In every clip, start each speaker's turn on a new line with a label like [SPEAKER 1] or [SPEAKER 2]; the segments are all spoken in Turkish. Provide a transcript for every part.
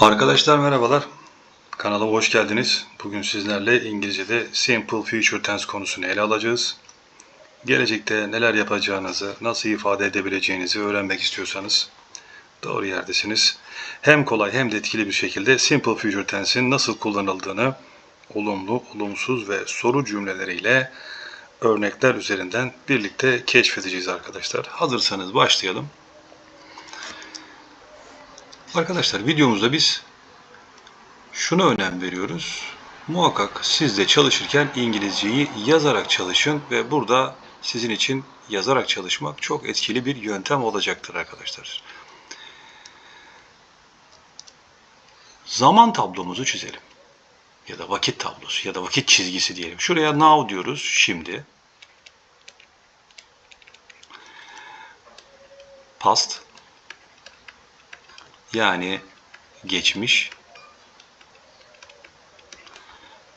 [SPEAKER 1] Arkadaşlar merhabalar. Kanalıma hoş geldiniz. Bugün sizlerle İngilizce'de Simple Future Tense konusunu ele alacağız. Gelecekte neler yapacağınızı, nasıl ifade edebileceğinizi öğrenmek istiyorsanız doğru yerdesiniz. Hem kolay hem de etkili bir şekilde Simple Future Tense'in nasıl kullanıldığını olumlu, olumsuz ve soru cümleleriyle örnekler üzerinden birlikte keşfedeceğiz arkadaşlar. Hazırsanız başlayalım. Arkadaşlar videomuzda biz şuna önem veriyoruz. Muhakkak siz de çalışırken İngilizceyi yazarak çalışın ve burada sizin için yazarak çalışmak çok etkili bir yöntem olacaktır arkadaşlar. Zaman tablomuzu çizelim. Ya da vakit tablosu ya da vakit çizgisi diyelim. Şuraya now diyoruz şimdi. Past yani geçmiş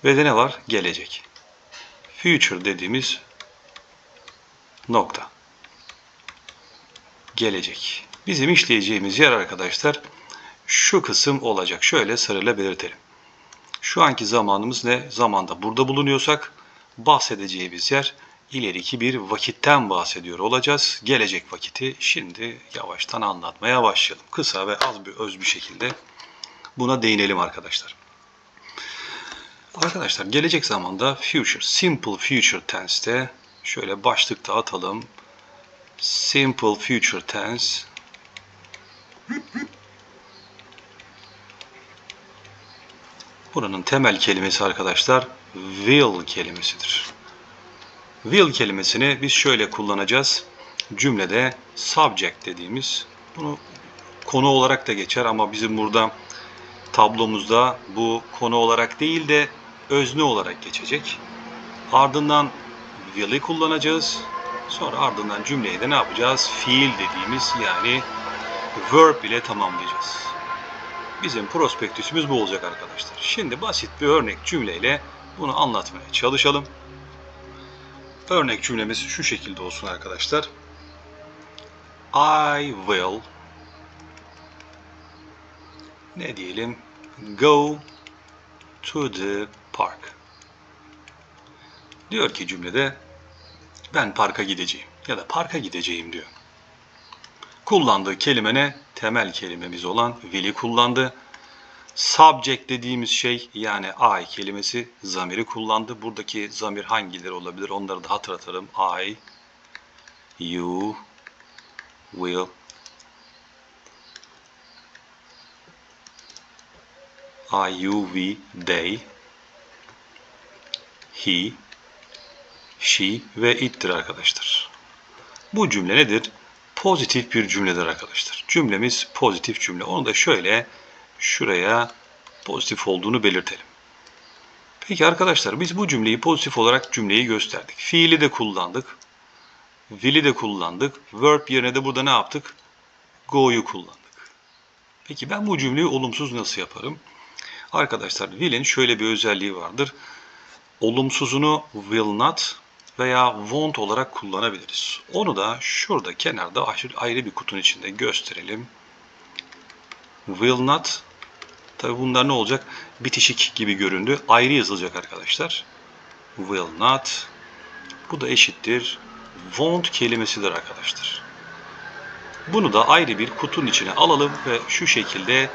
[SPEAKER 1] ve de ne var? Gelecek. Future dediğimiz nokta. Gelecek. Bizim işleyeceğimiz yer arkadaşlar şu kısım olacak. Şöyle sarıyla belirtelim. Şu anki zamanımız ne? Zamanda burada bulunuyorsak bahsedeceğimiz yer ileriki bir vakitten bahsediyor olacağız. Gelecek vakiti şimdi yavaştan anlatmaya başlayalım. Kısa ve az bir öz bir şekilde buna değinelim arkadaşlar. Arkadaşlar gelecek zamanda future, simple future tense'te şöyle başlıkta atalım. Simple future tense Buranın temel kelimesi arkadaşlar will kelimesidir. Will kelimesini biz şöyle kullanacağız. Cümlede subject dediğimiz bunu konu olarak da geçer ama bizim burada tablomuzda bu konu olarak değil de özne olarak geçecek. Ardından will'i kullanacağız. Sonra ardından cümleyi de ne yapacağız? Fiil dediğimiz yani verb ile tamamlayacağız. Bizim prospektüsümüz bu olacak arkadaşlar. Şimdi basit bir örnek cümleyle bunu anlatmaya çalışalım. Örnek cümlemiz şu şekilde olsun arkadaşlar. I will ne diyelim go to the park. Diyor ki cümlede ben parka gideceğim ya da parka gideceğim diyor. Kullandığı kelime ne? Temel kelimemiz olan will'i kullandı. Subject dediğimiz şey yani I kelimesi zamiri kullandı. Buradaki zamir hangileri olabilir onları da hatırlatalım. I, you, will, I, you, we, they, he, she ve it'tir arkadaşlar. Bu cümle nedir? Pozitif bir cümledir arkadaşlar. Cümlemiz pozitif cümle. Onu da şöyle şuraya pozitif olduğunu belirtelim. Peki arkadaşlar biz bu cümleyi pozitif olarak cümleyi gösterdik. Fiili de kullandık. Will'i de kullandık. Verb yerine de burada ne yaptık? Go'yu kullandık. Peki ben bu cümleyi olumsuz nasıl yaparım? Arkadaşlar will'in şöyle bir özelliği vardır. Olumsuzunu will not veya won't olarak kullanabiliriz. Onu da şurada kenarda ayrı bir kutunun içinde gösterelim. Will not Tabi bunlar ne olacak? Bitişik gibi göründü. Ayrı yazılacak arkadaşlar. Will not. Bu da eşittir. Won't kelimesidir arkadaşlar. Bunu da ayrı bir kutunun içine alalım ve şu şekilde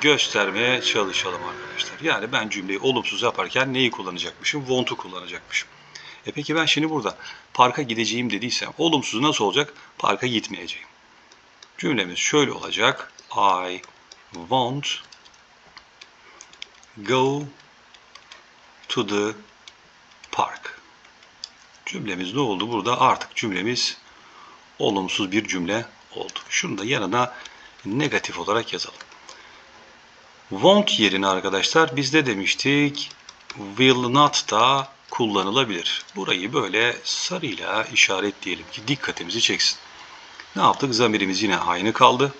[SPEAKER 1] göstermeye çalışalım arkadaşlar. Yani ben cümleyi olumsuz yaparken neyi kullanacakmışım? Won't'u kullanacakmışım. E peki ben şimdi burada parka gideceğim dediysem olumsuz nasıl olacak? Parka gitmeyeceğim. Cümlemiz şöyle olacak. I won't go to the park. Cümlemiz ne oldu? Burada artık cümlemiz olumsuz bir cümle oldu. Şunu da yanına negatif olarak yazalım. Won't yerine arkadaşlar biz de demiştik will not da kullanılabilir. Burayı böyle sarıyla işaretleyelim ki dikkatimizi çeksin. Ne yaptık? Zamirimiz yine aynı kaldı.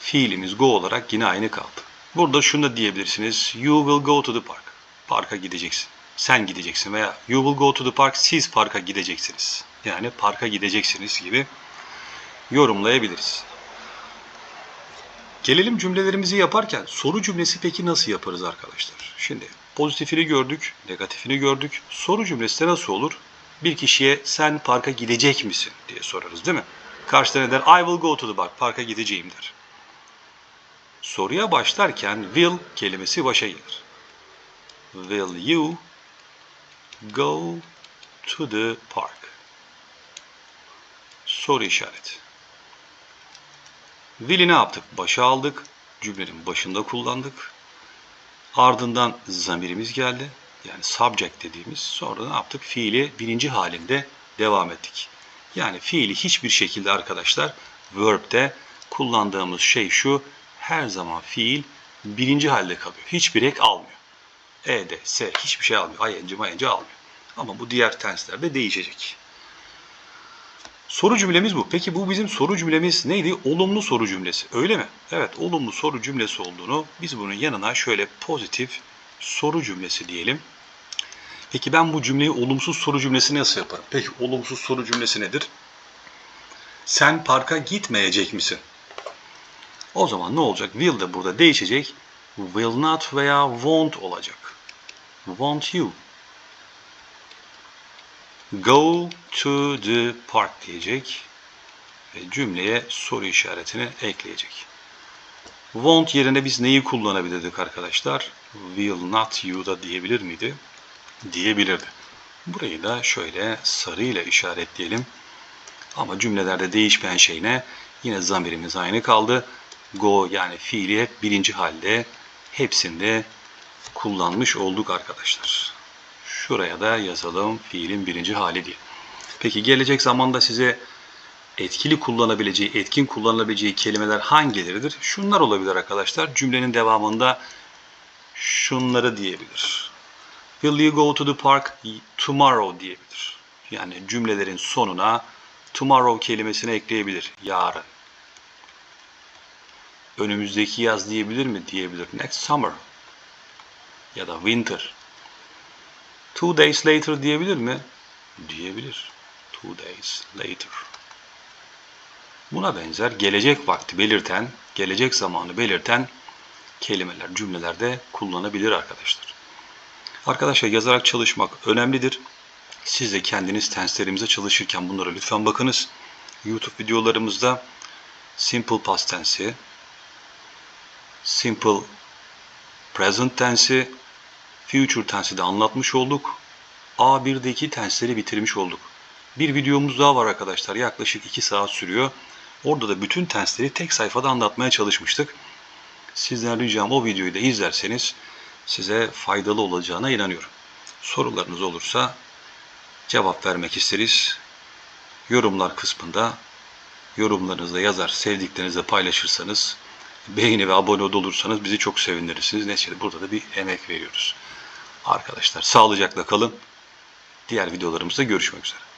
[SPEAKER 1] Fiilimiz go olarak yine aynı kaldı. Burada şunu da diyebilirsiniz. You will go to the park. Parka gideceksin. Sen gideceksin veya you will go to the park. Siz parka gideceksiniz. Yani parka gideceksiniz gibi yorumlayabiliriz. Gelelim cümlelerimizi yaparken soru cümlesi peki nasıl yaparız arkadaşlar? Şimdi pozitifini gördük, negatifini gördük. Soru cümlesi de nasıl olur? Bir kişiye sen parka gidecek misin diye sorarız değil mi? Karşıda ne der? I will go to the park. Parka gideceğim der. Soruya başlarken will kelimesi başa gelir. Will you go to the park? Soru işareti. Will'i ne yaptık? Başa aldık. Cümlenin başında kullandık. Ardından zamirimiz geldi. Yani subject dediğimiz. Sonra ne yaptık? Fiili birinci halinde devam ettik. Yani fiili hiçbir şekilde arkadaşlar verb'de kullandığımız şey şu. Her zaman fiil birinci halde kalıyor. Hiçbir ek almıyor. E, D, S hiçbir şey almıyor. ING, ING almıyor. Ama bu diğer tenslerde değişecek. Soru cümlemiz bu. Peki bu bizim soru cümlemiz neydi? Olumlu soru cümlesi. Öyle mi? Evet, olumlu soru cümlesi olduğunu biz bunun yanına şöyle pozitif soru cümlesi diyelim. Peki ben bu cümleyi olumsuz soru cümlesi nasıl yaparım? Peki olumsuz soru cümlesi nedir? Sen parka gitmeyecek misin? O zaman ne olacak? Will de burada değişecek. Will not veya won't olacak. Won't you? Go to the park diyecek ve cümleye soru işaretini ekleyecek. Won't yerine biz neyi kullanabilirdik arkadaşlar? Will not you da diyebilir miydi? Diyebilirdi. Burayı da şöyle sarıyla işaretleyelim. Ama cümlelerde değişmeyen şey ne? Yine zamirimiz aynı kaldı. Go yani fiili hep birinci halde hepsinde kullanmış olduk arkadaşlar. Şuraya da yazalım fiilin birinci hali diye. Peki gelecek zamanda size etkili kullanabileceği, etkin kullanılabileceği kelimeler hangileridir? Şunlar olabilir arkadaşlar. Cümlenin devamında şunları diyebilir. Will you go to the park tomorrow diyebilir. Yani cümlelerin sonuna tomorrow kelimesini ekleyebilir. Yarın. Önümüzdeki yaz diyebilir mi? Diyebilir. Next summer. Ya da winter. Two days later diyebilir mi? Diyebilir. Two days later. Buna benzer gelecek vakti belirten, gelecek zamanı belirten kelimeler, cümlelerde kullanabilir arkadaşlar. Arkadaşlar yazarak çalışmak önemlidir. Siz de kendiniz tenslerimize çalışırken bunlara lütfen bakınız. YouTube videolarımızda simple past tense'i, simple present tense'i, future tense'i de anlatmış olduk. A1'deki tensleri bitirmiş olduk. Bir videomuz daha var arkadaşlar. Yaklaşık 2 saat sürüyor. Orada da bütün tensleri tek sayfada anlatmaya çalışmıştık. Sizden ricam o videoyu da izlerseniz size faydalı olacağına inanıyorum. Sorularınız olursa cevap vermek isteriz. Yorumlar kısmında yorumlarınızı yazar, sevdiklerinizle paylaşırsanız, beğeni ve abone olursanız bizi çok sevindirirsiniz. Neticede burada da bir emek veriyoruz. Arkadaşlar sağlıcakla kalın. Diğer videolarımızda görüşmek üzere.